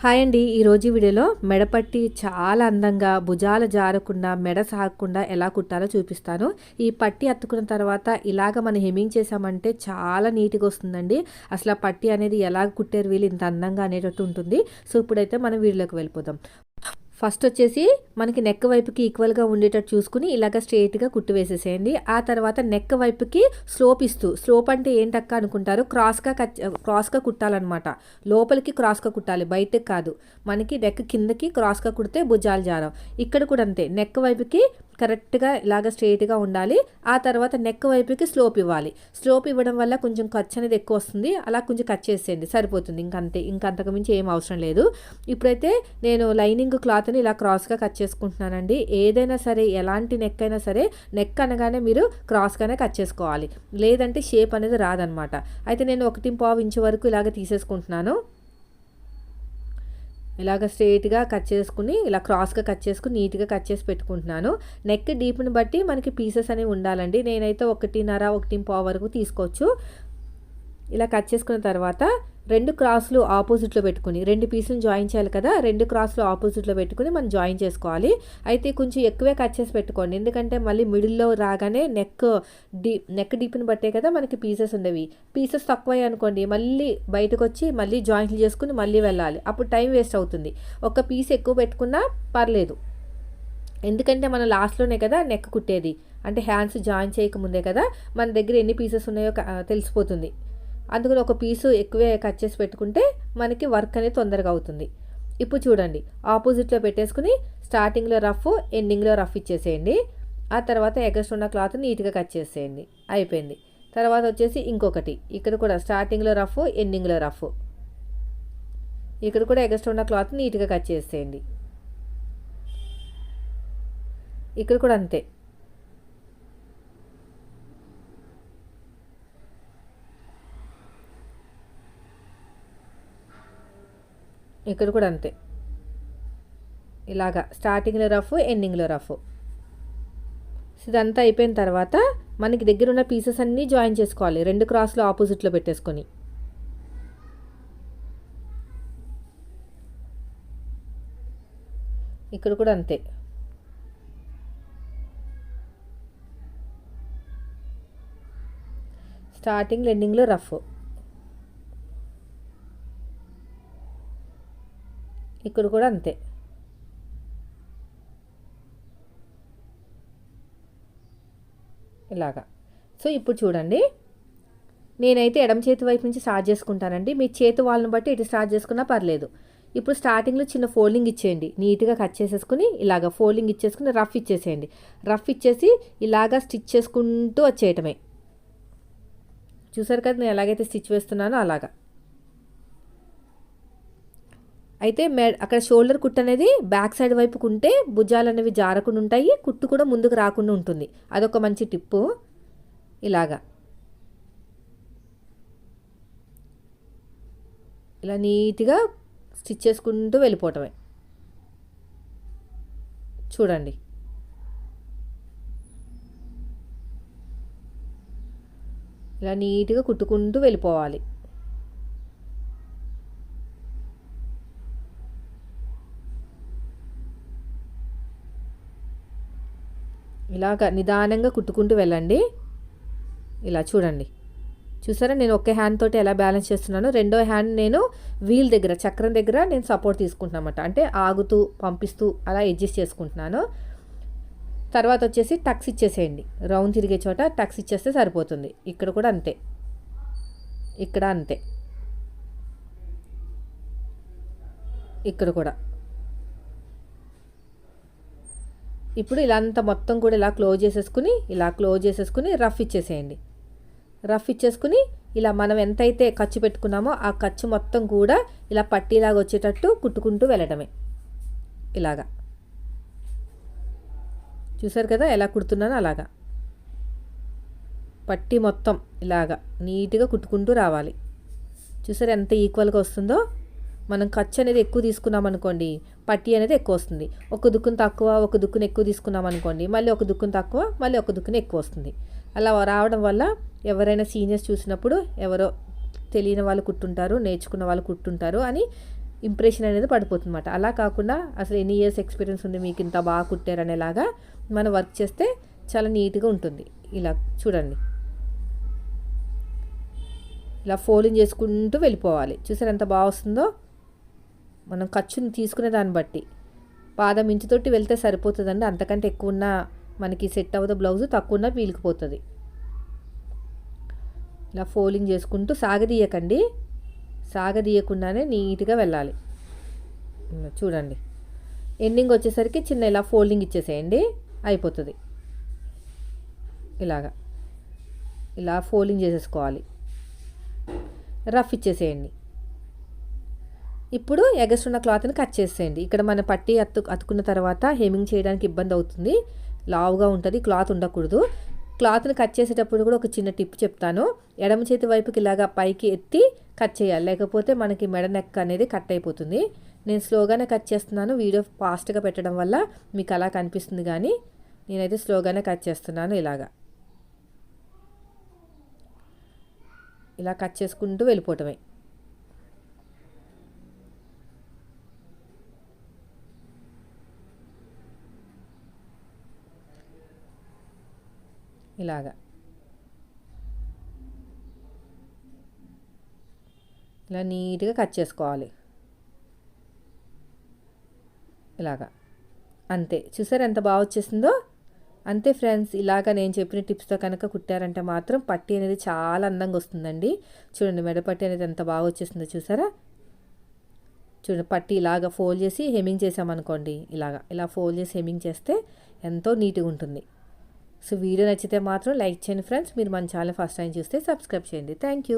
Hi అండి. ఈరోజు వీడియోలో మెడపట్టి చాలా అందంగా భుజాల జారకుండా మెడ సాగకుండా ఎలా కుట్టాలో చూపిస్తాను. ఈ పట్టి అత్తుకున్న తర్వాత ఇలాగ మనం హెమింగ్ చేసామంటే చాలా నీట్గా వస్తుందండి. అసలు ఆ పట్టి అనేది ఎలా కుట్టారు వీళ్ళు ఇంత అందంగా అనేటట్టు ఉంటుంది. సో ఇప్పుడైతే మనం వీడియోలోకి వెళ్ళిపోదాం. ఫస్ట్ వచ్చేసి మనకి నెక్ వైపుకి ఈక్వల్గా ఉండేటట్టు చూసుకుని ఇలాగ స్ట్రైట్గా కుట్టు వేసేసేయండి. ఆ తర్వాత నెక్ వైపుకి స్లోప్ ఇస్తూ స్లోప్ అంటే ఏంటక్క అనుకుంటారు? క్రాస్గా కట్ క్రాస్గా కుట్టాలన్నమాట. లోపలికి క్రాస్గా కుట్టాలి బయటకు కాదు. మనకి నెక్ కిందకి క్రాస్గా కుడితే భుజాలు జారం ఇక్కడ కూడా అంతే నెక్ వైపుకి కరెక్ట్గా ఇలాగ స్ట్రైట్గా ఉండాలి. ఆ తర్వాత నెక్ వైపుకి స్లోప్ ఇవ్వాలి. స్లోప్ ఇవ్వడం వల్ల కొంచెం ఖర్చు అనేది ఎక్కువ వస్తుంది. అలా కొంచెం కట్ చేసేయండి. సరిపోతుంది. ఇంకంతే ఇంకంతకు మించి ఏం అవసరం లేదు. ఇప్పుడైతే నేను లైనింగ్ క్లాత్ని ఇలా క్రాస్గా కట్ చేసుకుంటున్నానండి. ఏదైనా సరే ఎలాంటి నెక్ అయినా సరే నెక్ అనగానే మీరు క్రాస్గానే కట్ చేసుకోవాలి. లేదంటే షేప్ అనేది రాదనమాట. అయితే నేను ఒకటి పావు ఇంచు వరకు ఇలాగ తీసేసుకుంటున్నాను. ఇలాగ స్ట్రేట్గా కట్ చేసుకుని ఇలా క్రాస్గా కట్ చేసుకుని నీట్గా కట్ చేసి పెట్టుకుంటున్నాను. నెక్ డీప్ని బట్టి మనకి పీసెస్ అనేవి ఉండాలండి. నేనైతే ఒకటిన్నర ఒకటి పావు వరకు తీసుకోవచ్చు. ఇలా కట్ చేసుకున్న తర్వాత రెండు క్రాస్లు ఆపోజిట్లో పెట్టుకుని రెండు పీసులు జాయిన్ చేయాలి కదా రెండు క్రాస్లు ఆపోజిట్లో పెట్టుకుని మనం జాయిన్ చేసుకోవాలి. అయితే కొంచెం ఎక్కువే కట్ చేసి పెట్టుకోండి. ఎందుకంటే మళ్ళీ మిడిల్లో రాగానే నెక్ డీ నెక్ డీప్ని బట్టే కదా మనకి పీసెస్ ఉండేవి. పీసెస్ తక్కువ అనుకోండి మళ్ళీ బయటకు వచ్చి మళ్ళీ జాయింట్లు చేసుకుని మళ్ళీ వెళ్ళాలి. అప్పుడు టైం వేస్ట్ అవుతుంది. ఒక పీస్ ఎక్కువ పెట్టుకున్నా పర్లేదు. ఎందుకంటే మనం లాస్ట్లోనే కదా నెక్ కుట్టేది. అంటే హ్యాండ్స్ జాయిన్ చేయకముందే కదా మన దగ్గర ఎన్ని పీసెస్ ఉన్నాయో తెలిసిపోతుంది. అందుకని ఒక పీసు ఎక్కువే కట్ చేసి పెట్టుకుంటే మనకి వర్క్ అనేది తొందరగా అవుతుంది. ఇప్పుడు చూడండి ఆపోజిట్లో పెట్టేసుకుని స్టార్టింగ్లో రఫ్ ఎండింగ్లో రఫ్ ఇచ్చేసేయండి. ఆ తర్వాత ఎగస్ట్ ఉన్న క్లాత్ నీట్గా కట్ చేసేయండి. అయిపోయింది. తర్వాత వచ్చేసి ఇంకొకటి. ఇక్కడ కూడా స్టార్టింగ్లో రఫ్ ఎండింగ్లో రఫ్. ఇక్కడ కూడా ఎగస్ట్ ఉన్న క్లాత్ నీట్గా కట్ చేసేయండి. ఇక్కడ కూడా అంతే. ఇక్కడ కూడా అంతే. ఇలాగా స్టార్టింగ్లో రఫ్ ఎండింగ్లో రఫ్. ఇదంతా అయిపోయిన తర్వాత మనకి దగ్గర ఉన్న పీసెస్ అన్నీ జాయిన్ చేసుకోవాలి. రెండు క్రాస్లు ఆపోజిట్లో పెట్టేసుకొని. ఇక్కడ కూడా అంతే. స్టార్టింగ్ ఎండింగ్లో రఫ్. ఇక్కడ కూడా అంతే. ఇలాగా. సో ఇప్పుడు చూడండి. నేనైతే ఎడమ చేతి వైపు నుంచి స్టార్ట్ చేసుకుంటానండి. మీ చేతి వాళ్ళని బట్టి ఇటు స్టార్ట్ చేసుకున్నా పర్లేదు. ఇప్పుడు స్టార్టింగ్లో చిన్న ఫోల్డింగ్ ఇచ్చేయండి. నీట్గా కట్ చేసేసుకుని ఇలాగ ఫోల్డింగ్ ఇచ్చేసుకుని రఫ్ ఇచ్చేసేయండి. రఫ్ ఇచ్చేసి ఇలాగా స్టిచ్ చేసుకుంటూ వచ్చేయటమే. చూసారు కదా నేను ఎలాగైతే స్టిచ్ వేస్తున్నానో అలాగా. అయితే మె అక్కడ షోల్డర్ కుట్ అనేది బ్యాక్ సైడ్ వైపు కుంటే భుజాలు అనేవి జారకుండా ఉంటాయి కుట్టు కూడా ముందుకు రాకుండా ఉంటుంది. అదొక మంచి టిప్పు. ఇలాగా. ఇలా నీట్గా స్టిచ్ చేసుకుంటూ వెళ్ళిపోవటమే. చూడండి. ఇలా నీట్గా కుట్టుకుంటూ వెళ్ళిపోవాలి. ఇలాగ నిదానంగా కుట్టుకుంటూ వెళ్ళండి. ఇలా చూడండి. చూసారా? నేను ఒకే హ్యాండ్ తోటి ఎలా బ్యాలెన్స్ చేస్తున్నాను? రెండో హ్యాండ్ నేను వీల్ దగ్గర చక్రం దగ్గర నేను సపోర్ట్ తీసుకుంటున్నామట అంటే ఆగుతూ పంపిస్తూ అలా అడ్జస్ట్ చేసుకుంటున్నాను. తర్వాత వచ్చేసి టక్స్ ఇచ్చేసేయండి. రౌండ్ తిరిగే చోట టక్స్ ఇచ్చేస్తే సరిపోతుంది. ఇక్కడ కూడా అంతే. ఇక్కడ అంతే. ఇక్కడ కూడా. ఇప్పుడు ఇలా అంతా మొత్తం కూడా ఇలా క్లోజ్ చేసేసుకుని ఇలా క్లోజ్ చేసేసుకుని రఫ్ ఇచ్చేసేయండి. రఫ్ ఇచ్చేసుకుని ఇలా మనం ఎంతైతే ఖర్చు పెట్టుకున్నామో ఆ ఖర్చు మొత్తం కూడా ఇలా పట్టీలాగా వచ్చేటట్టు కుట్టుకుంటూ వెళ్ళడమే. ఇలాగా. చూసారు కదా ఎలా కుడుతున్నానో అలాగా. పట్టి మొత్తం ఇలాగా నీట్గా కుట్టుకుంటూ రావాలి. చూసారు ఎంత ఈక్వల్గా వస్తుందో? మనం ఖర్చు అనేది ఎక్కువ తీసుకున్నాం అనుకోండి పట్టి అనేది ఎక్కువ వస్తుంది. ఒక దుక్కును తక్కువ ఒక దుక్కును ఎక్కువ తీసుకున్నాం అనుకోండి మళ్ళీ ఒక దుక్కును తక్కువ మళ్ళీ ఒక దుక్కును ఎక్కువ వస్తుంది. అలా రావడం వల్ల ఎవరైనా సీనియర్స్ చూసినప్పుడు ఎవరో తెలియని వాళ్ళు కుట్టుంటారు నేర్చుకున్న వాళ్ళు కుట్టుంటారు అని ఇంప్రెషన్ అనేది పడిపోతుందన్నమాట. అలా కాకుండా అసలు ఎన్ని ఇయర్స్ ఎక్స్పీరియన్స్ ఉంది మీకు ఇంత బాగా కుట్టారనేలాగా మనం వర్క్ చేస్తే చాలా నీట్గా ఉంటుంది. ఇలా చూడండి. ఇలా ఫోల్డింగ్ చేసుకుంటూ వెళ్ళిపోవాలి. చూసారు ఎంత బాగా వస్తుందో? మనం ఖర్చుని తీసుకునే దాన్ని బట్టి. పాదం ఇంచుతోటి వెళ్తే సరిపోతుందండి. అంతకంటే ఎక్కువ ఉన్న మనకి సెట్ అవ్వదు బ్లౌజ్ తక్కువ ఉన్న పీలికిపోతుంది ఇలా ఫోల్డింగ్ చేసుకుంటూ సాగదీయకండి. సాగదీయకుండానే నీట్గా వెళ్ళాలి. చూడండి. ఎండింగ్ వచ్చేసరికి చిన్న ఇలా ఫోల్డింగ్ ఇచ్చేసేయండి. అయిపోతుంది. ఇలాగా. ఇలా ఫోల్డింగ్ చేసేసుకోవాలి. రఫ్ ఇచ్చేసేయండి. ఇప్పుడు ఎగస్ట్ ఉన్న క్లాత్ని కట్ చేసేయండి. ఇక్కడ మన పట్టి అత్తు అతుకున్న తర్వాత హెమింగ్ చేయడానికి ఇబ్బంది అవుతుంది. లావుగా ఉంటుంది క్లాత్ ఉండకూడదు. క్లాత్ని కట్ చేసేటప్పుడు కూడా ఒక చిన్న టిప్ చెప్తాను. ఎడమ చేతి వైపుకి ఇలాగా పైకి ఎత్తి కట్ చేయాలి. లేకపోతే మనకి మెడ నెక్ అనేది కట్ అయిపోతుంది. నేను స్లోగానే కట్ చేస్తున్నాను. వీడియో ఫాస్ట్గా పెట్టడం వల్ల మీకు అలా కనిపిస్తుంది కానీ నేనైతే స్లోగానే కట్ చేస్తున్నాను ఇలాగా. ఇలా కట్ చేసుకుంటూ వెళ్ళిపోవటమే. ఇలాగా. ఇలా నీట్గా కట్ చేసుకోవాలి. ఇలాగా. అంతే. చూసారు ఎంత బాగా వచ్చేసిందో? అంతే ఫ్రెండ్స్ ఇలాగ నేను చెప్పిన టిప్స్తో కనుక కుట్టారంటే మాత్రం పట్టి అనేది చాలా అందంగా వస్తుందండి. చూడండి మెడపట్టి అనేది ఎంత బాగా వచ్చేసిందో చూసారా? చూడండి పట్టి ఇలాగ ఫోల్డ్ చేసి హెమింగ్ చేసామనుకోండి ఇలాగా ఇలా ఫోల్డ్ చేసి హెమింగ్ చేస్తే ఎంతో నీట్గా ఉంటుంది. సో వీడియో నచ్చితే మాత్రం లైక్ చేయండి ఫ్రెండ్స్. మీరు మన ఛానల్ ఫస్ట్ టైం చూస్తే సబ్స్క్రైబ్ చేయండి. Thank you.